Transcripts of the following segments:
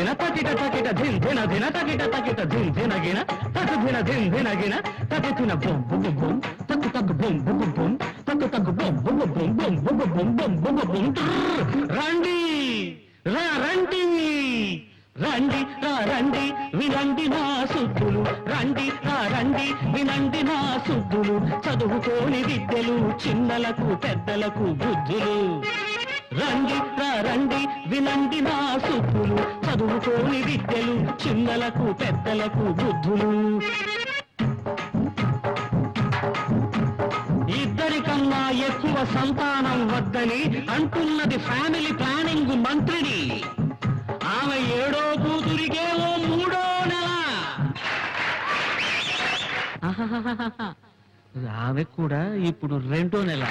ధిన తకిట తకిట ధిన్ ధిన ధిన తకిట తకిట ధిన్ ధిన గిన తకు ధిన ధిన్ ధిన గిన తకు తిన బొమ్ బొమ్ బొమ్ తకు తకు బొమ్ బొమ్ బొమ్ తకు తకు బొమ్ బొమ్ బొమ్ బొమ్ బొమ్ బొమ్ బొమ్ బొమ్ బొమ్ రండి రా రండి రండి రా రండి వినండి నా సుద్దులు రండి రా రండి వినండి నా సుద్దులు చదువుకోని విద్యలు చిన్నలకు పెద్దలకు బుద్ధులు రండి రండి వినండి నా సుద్దులు. చదువుకోని విద్యలు చిన్నలకు పెద్దలకు బుద్ధులు. ఇద్దరికన్నా ఎక్కువ సంతానం వద్దని అంటున్నది ఫ్యామిలీ ప్లానింగ్ మంత్రిని. ఆమె ఏడో కూతురికేమో మూడో నెల. ఆమె కూడా ఇప్పుడు రెండో నెల.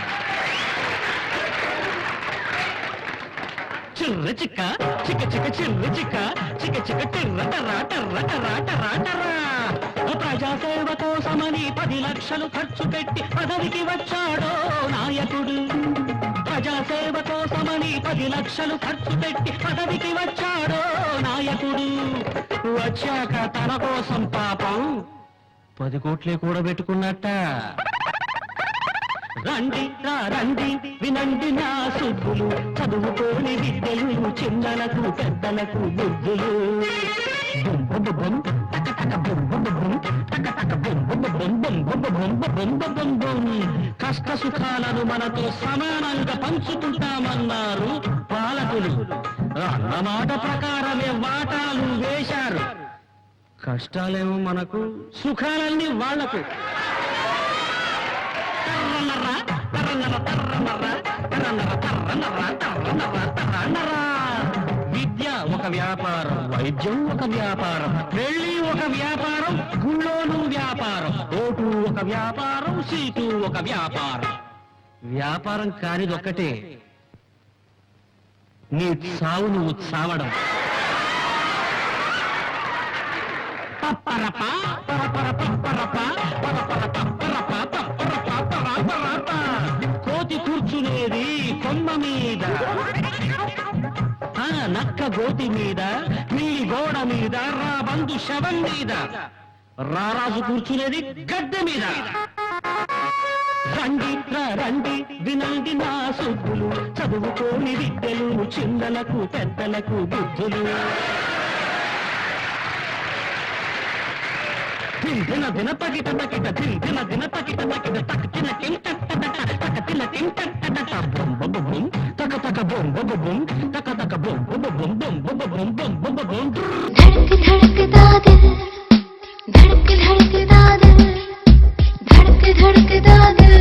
చిర్ర చిక్క చిక్క చిక్క చిర్ర చిక్క చిక్క చిక్క టిర్ర రాట రట రాట రాటరా ప్రజాసేవ కోసమని పది లక్షలు ఖర్చు పెట్టి పదవికి వచ్చాడో నాయకుడు. ప్రజాసేవ కోసమని పది లక్షలు ఖర్చు పెట్టి పదవికి వచ్చాడో నాయకుడు. వచ్చాక తన కోసం పాపం పది కోట్లే కూడబెట్టుకున్నట్ట. రండి రా రండి వినండి నా సుబ్బులు చదువుకోని విద్యలు చిన్నలకు పెద్దలకు బుద్ధులు కష్ట సుఖాలను మనతో సమానంగా పంచుకుంటామన్నారు పాలకులు అన్నమాట ప్రకారమే వాటాలు వేశారు కష్టాలేమో మనకు సుఖాలన్నీ వాళ్ళకు విద్య ఒక వ్యాపారం వైద్యం ఒక వ్యాపారం పెళ్ళి ఒక వ్యాపారం గుళ్ళోను వ్యాపారం ఓటు ఒక వ్యాపారం సీటు ఒక వ్యాపారం. వ్యాపారం కానిదొక్కటే నీ సావు నువ్వు చావడం. పప్పరపా నక్క గోతి మీద పిల్లి గోడ మీద రా బంధు శవం మీద. రారాజు కూర్చునేది గద్దె మీద. రండి రా రండి వినండి నా సుబ్బులు చదువుకోని విద్యలు చిన్నలకు పెద్దలకు బుద్ధులు. దిన దిన పగిట పగిట దిన దిన పగిట పగిట తక తిన కింట తక తిన కింట బొం బొం బొం తక తక బొం బొం బొం తక తక బొం బొం బొం బొం బొం బొం బొం బొం బొం धड़क धड़कता दिल धड़क धड़कता दिल धड़क धड़कता दिल